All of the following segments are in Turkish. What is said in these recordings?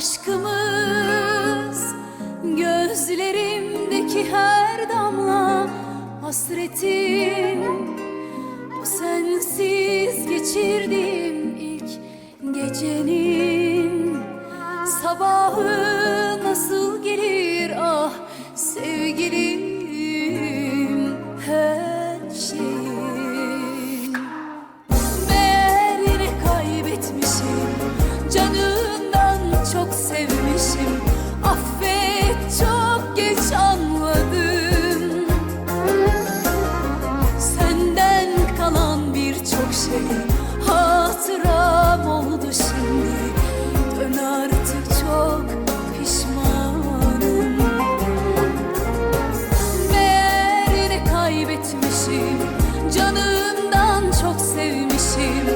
aşkımız Gözlerimdeki her damla hasretim Bu sensiz geçirdiğim ilk gecenin şey Hatıram oldu şimdi. Dön artık çok pişmanım. Meğer yine kaybetmişim. Canımdan çok sevmişim.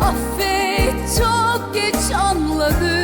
Affet çok geç anladım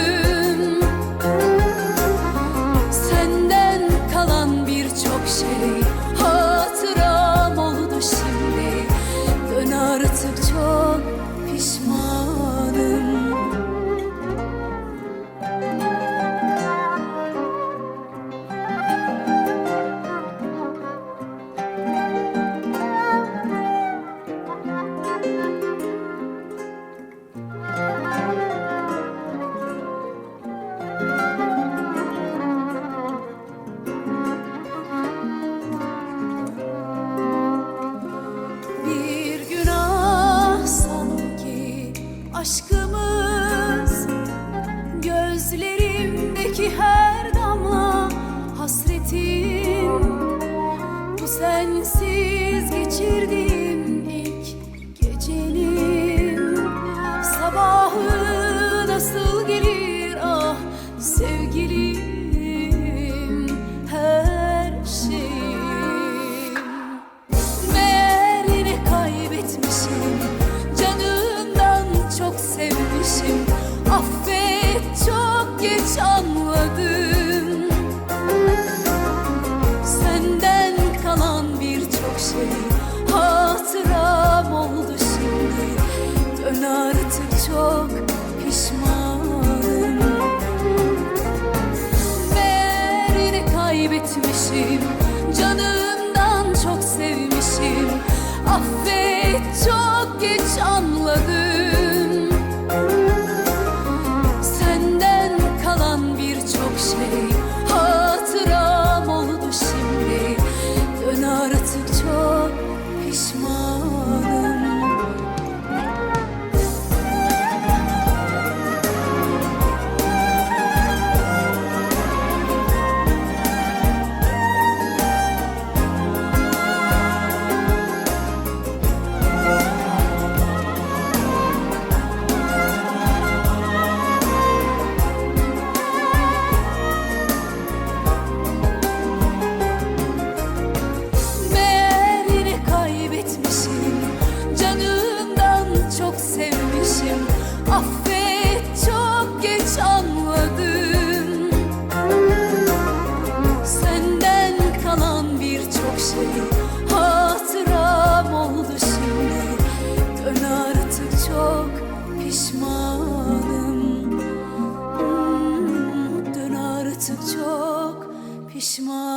aşkı geç anladım. Senden kalan birçok şey Hatıram oldu şimdi. Dön artık çok pişmanım. Meğer kaybetmişim Canımdan çok sevmişim. Affet çok geç anladım Hmm,